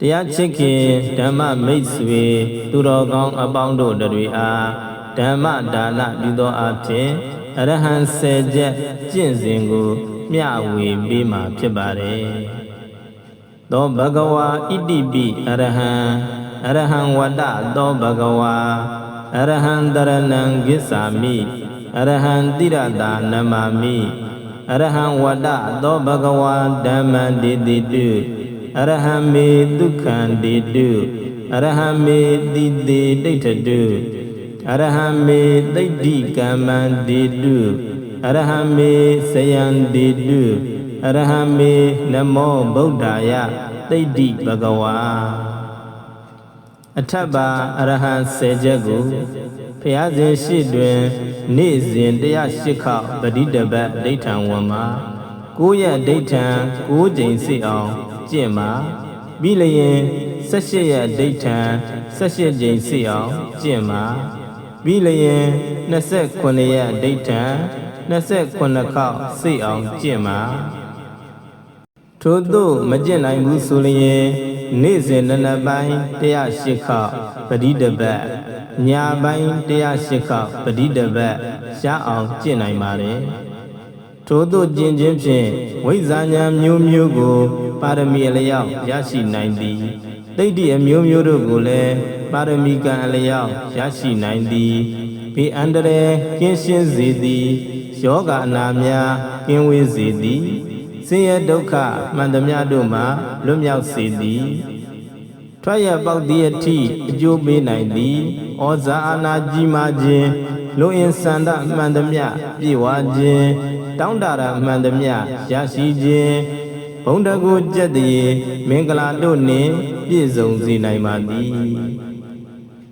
တရားချစ်ခင်ဓမ္မမိတ်ဆွေသူတော်ကောင်းအပေါင်းတို့တွေအားဓမ္မဒါနပြုသောအဖြစ်အရဟံဆယ်ချက်ကျင့်စဉ်ကိုမျှဝေပေးမှာဖြစ်ပါတယ်။သောဘဂဝါဣတိပိအရဟံအရဟံဝတ္တသောဘဂဝါအရဟံတရဏံဂစ္ဆာမိအရဟံတိရတာနမမိအရဟံဝတ္တသောဘဂဝါဓမ္မံဒေတိတု အရဟံမေဒုက္ခံဒေတုအရဟံမေတိတိဒိဋ္ဌတုအရဟံမေသိဋ္ဌိကမ္မံဒေတုအရဟံမေစယံဒေတုအရဟံမေနမောဗုဒ္ဓာယသိဋ္ဌိဘဂဝါအထက်ပါအရဟံ၁၀ချက်ကိုဖျားစဉ်ရှိတွင် နေ့စဉ်108ခေါက်ပဋိတပတ်ဒိဋ္ဌံဝန်မှာ9ရက်ဒိဋ္ဌံ9ကြိမ်စိအောင် ကျင့်မှာပြီးလျင်18ရက်ဒိဋ္ဌံ18ကြိမ်စိအောင်ကျင့်မှာပြီးလျင်29ရက်ဒိဋ္ဌံ29ခေါက်စိအောင်ကျင့်မှာထို့သို့မကျင့်နိုင်ဘူးဆိုလျင်နေ့စဉ်နံနက်ပိုင်း108ခေါက်ပဋိတပတ်ညပိုင်း108ခေါက်ပဋိတပတ်ရှားအောင်ကျင့်နိုင်ပါတယ်ထို့သို့ကျင့်ခြင်းဖြင့်ဝိဇ္ဇာဉာဏ်မျိုးမျိုးကို ပါရမီအလျောက်ရရှိနိုင်သည်တိဋ္ဌိအမျိုးမျိုးတို့ကိုလည်းပါရမီကံအလျောက်ရရှိနိုင်သည်ဘေးအန္တရာယ်ကင်းရှင်းစေသည်ယောဂအနာများကင်းဝေးစေသည်ဆင်းရဲဒုက္ခမှန်သမျှတို့မှလွတ်မြောက်စေသည်ထွက်ရပေါက်သည့်အထိအကျိုးပေးနိုင်သည်ဩဇာအာနာကြီးမားခြင်းလူအင်စန္ဒမှန်သမျှပြေဝခြင်းတောင်းတရာမှန်သမျှရရှိခြင်းဘုံ တကူကြက်တည်းမင်္ဂလာတို့နှင့်ပြည့်စုံစေနိုင်ပါသည်